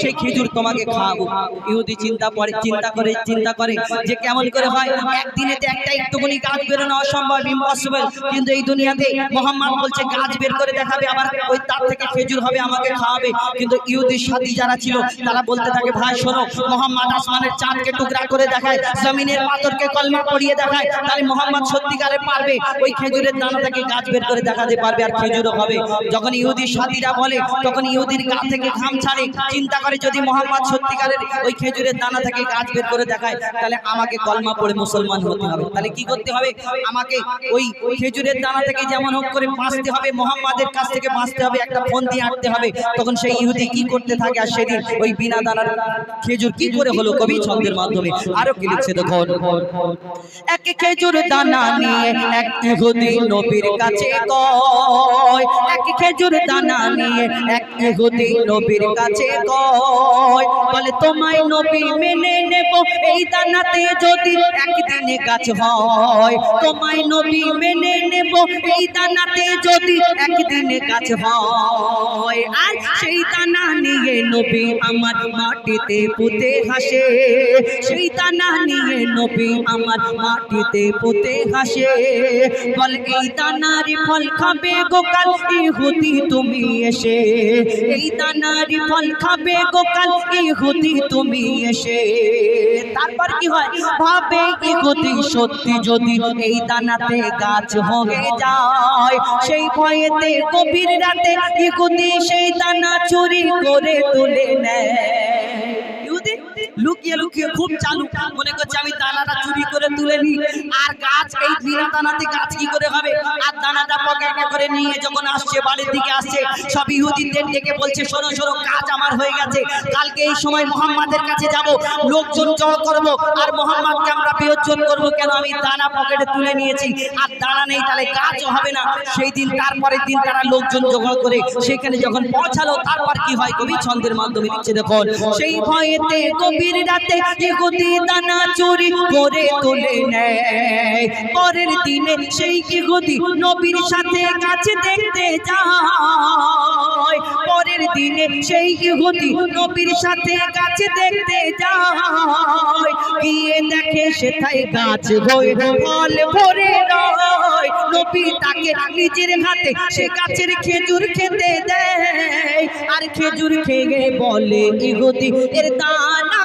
সেই খেজুর তোমাকে খাওয়াবো। ইহুদি চিন্তা করে চিন্তা করে চিন্তা করে যে কেমন করে হয় একদিনেতে একটা একটুকুনি গাছ বেরোনো অসম্ভব ইম্পসিবল কিন্তু এই দুনিয়াতে মোহাম্মদ বলছে, গাছ বের করে দেখাবে আবার ওই তার থেকে খেজুর হবে, আমাকে খাওয়াবে। কিন্তু ইহুদির সাথী যারা ছিল, তারা বলতে থাকে, ভাই, শোনো, মোহাম্মদ আসমানের চাঁদকে টুকরা করে দেখায়, জমিনের পাথরকে কলমা পড়িয়ে দেখায়, তাহলে মোহাম্মদ সত্যিকারে পারবে? ওই খেজুরের দানা থেকে গাছ বের করে দেখাতে পারবে? আর খেজুরও হবে। যখন ইহুদির সাথীরা বলে, তখন ইহুদির গা থেকে ঘাম ছাড়ে। চিন্তা করে যদি মোহাম্মদ সত্যিকারের ওই খেজুরের দানা থেকে গাছ বের করে দেখায়, তাহলে আমাকে কলমা পড়ে মুসলমান হতে হবে। তাহলে কি করতে হবে? আমাকে ওই খেজুরের দানা থেকে যেমন হোক করে বাঁচতে হবে, মোহাম্মদের কাছ থেকে বাঁচতে হবে, একটা ফোন দিয়ে আঁটতে হবে। তখন সেই ইহুদি কি করতে থাকে আর সেদিন ওই বিনা দানার খেজুর কি করে হলো কবি ছন্দের মাধ্যমে? আরও কি লিখছে দেখুন। এক খেজুর দানা নিয়ে এক ইহুদি নবীর কাছে কয়, এক খেজুর দানা নিয়ে এক ইহুদি নবীর কাছে কয়, বলে, তোমায় নবী মেনে নেব। এই দানাতে যদি একদিনে গাছ হয়, তোমায় নবী মেনে নেব। এই দানাতে যদি একদিনে গাছ হয়, আর সেই দানা নিয়ে নবী আমার মাটিতে পুঁতে হাসে। সেই দানা নিয়ে নবী আমার মাটিতে পুঁতে হাসে। বল, এই দানার ফল খাবে গোকাল, ইহুদি তুমি এসে। এই দানার ফল খাবে গোকাল ইহুদি তুমি এসে। তারপর কি হয়? ভাবে কি ইহুদি সত্যি যদি এই দানাতে গাছ হয়ে যায়, সেই ভয়েতে গভীর রাতে ইহুদি সেই দানা চুরি করে তুলে নেয়। ইহুদি লুকিয়ে লুকিয়ে খুব চালু, মনে করছে আমি দানাটা চুরি করে তুলে নিই। আর গাছ এই বিনা দানাতে গাছ কি করে হবে? আর দানাটা পকেটে করে নিয়ে যখন আসছে, বাড়ির দিকে আসছে, সব ইহুদিদের ডেকে বলছে, শোনো শোনো, কাজ আমার হয়ে গেছে। কালকে এই সময় মোহাম্মদের কাছে যাব। লোকজন জড় করব। আর মোহাম্মদকে আমরা বিয়োজন করব। কেন? আমি দানা পকেটে তুলে নিয়েছি। আর দানা নেই, তাহলে কাজও হবে না। সেই দিন, তারপরের দিন তারা লোকজন জোগাড় করে সেখানে যখন পৌঁছালো, তারপর কি হয়? কবি ছন্দের মাধ্যমে লিখছে দেখুন, সেই ভয়েতে গভীর রাতে ইহুদি দানা চুরি করে তুলে নেয়। পরের দিনে সেই ইহুদি নবীর সাথে কাছে দেখতে যায়। পরের দিনে সেই ইহুদি নবীর সাথে গাছে দেখতে যায়। গিয়ে দেখে সেথায় গাছ হয়ে ফল ভরে নবী তাকে নিজের হাতে সে গাছের খেজুর খেতে দেয়। আর খেজুর খেয়ে বলে, ইহুদি, এর দানা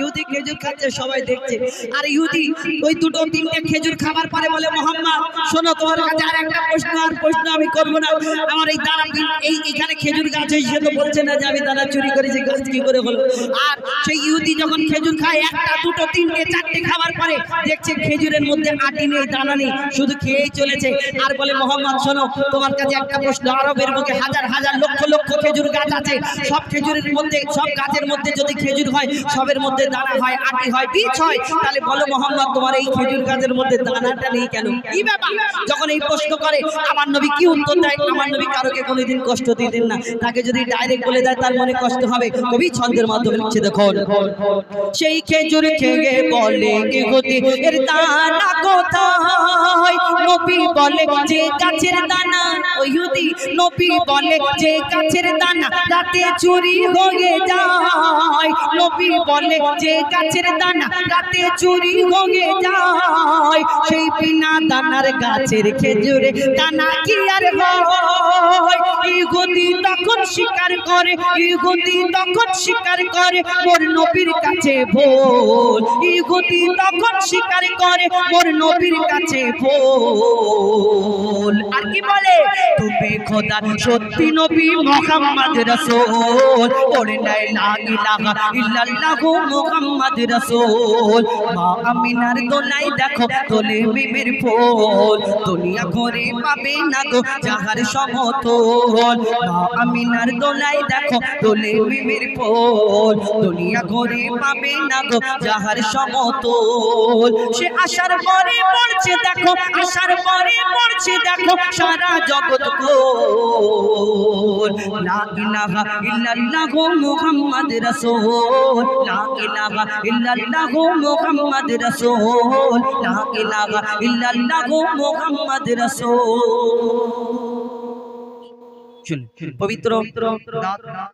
ইহুদি খেজুর খাচ্ছে সবাই দেখছে। আর ইহুদি ওই দুটো তিনটে খেজুর খাবার পরে বলে মোহাম্মদ শোনো তোমার কাছে আর একটা প্রশ্ন আর প্রশ্ন আমি করব না। আমার এই দানা এই এখানে খেজুর গাছ সে তো বলছে না যে আমি দানা চুরি করেছি গাছ কি করে হলো? আর সেই ইহুদি যখন খেজুর খায় একটা দুটো তিনটে চারটে খাবার পরে দেখছে খেজুরের মধ্যে আটি নেই দানা নেই শুধু খেয়েই চলেছে। আর বলে মোহাম্মদ শোনো তোমার কাছে একটা প্রশ্ন আরবের মুখে হাজার হাজার লক্ষ লক্ষ খেজুর গাছ আছে। সব খেজুরের মধ্যে সব গাছের মধ্যে যদি খেজুর হয় সবের মধ্যে দানা হয় আটি হয় বীজ হয় তাহলে বলো মোহাম্মদ তোমার এই খেজুর গাছের মধ্যে দানাটা নেই কেন? কি ব্যাপার? যখন এই প্রশ্ন করে আমার নবী কি উত্তর দেয়? আমার নবী কারোকে কোনোদিন কষ্ট দিতেন না। তাকে যদি ডাইরেক্ট বলে দেয় তার মনে কষ্ট হবে। কবি ছন্দের মাধ্যমে লিখছে দেখুন। সেই খেজুর খেয়ে বলে গতি এর দানা কোথায়? নবী বলে যে গাছের দানা। ওইহুদি নবী বলে যে গাছের দানা রাতে চুরি হয়ে যায়। নবী বলে যে গাছের দানা রাতে চুরি হয়ে যায়, সেই বিনা দানার গাছের খেজুরে দানা কি আর তখন স্বীকার করে, ইহুদি তখন স্বীকার করে, মোর নবীর কাছে ভোল। ইহুদি তখন স্বীকার করে, মোর নবীর কাছে ভোল। আর কি বলে? তুমি খোদা, সত্যি নবী মোহাম্মদ রাসূল। ওরে লা ইলাহা ইল্লাল্লাহু মুহাম্মদ রাসূল। মা আমিনার দোলাই দেখো তোলে মিমের ফুল। দুনিয়া ঘরে পাবে না গো যাহার সমতল। মা আমিনার দোলাই দেখো তোলে মিমের ফুল। দুনিয়া ঘরে পাবে না গো যাহার সমতল। সে আসার পরে পড়ছে দেখো আসার পরে পড়ছে দেখো, সারা জগৎ কোল লা ইলাহা ইল্লাল্লাহু মুহাম্মদ রাসূল। লা ইলাহা ইল্লাল্লাহু মুহাম্মদ রাসূল। লা ইলাহা ইল্লাল্লাহু মুহাম্মদ রাসূল। শুনুন পবিত্র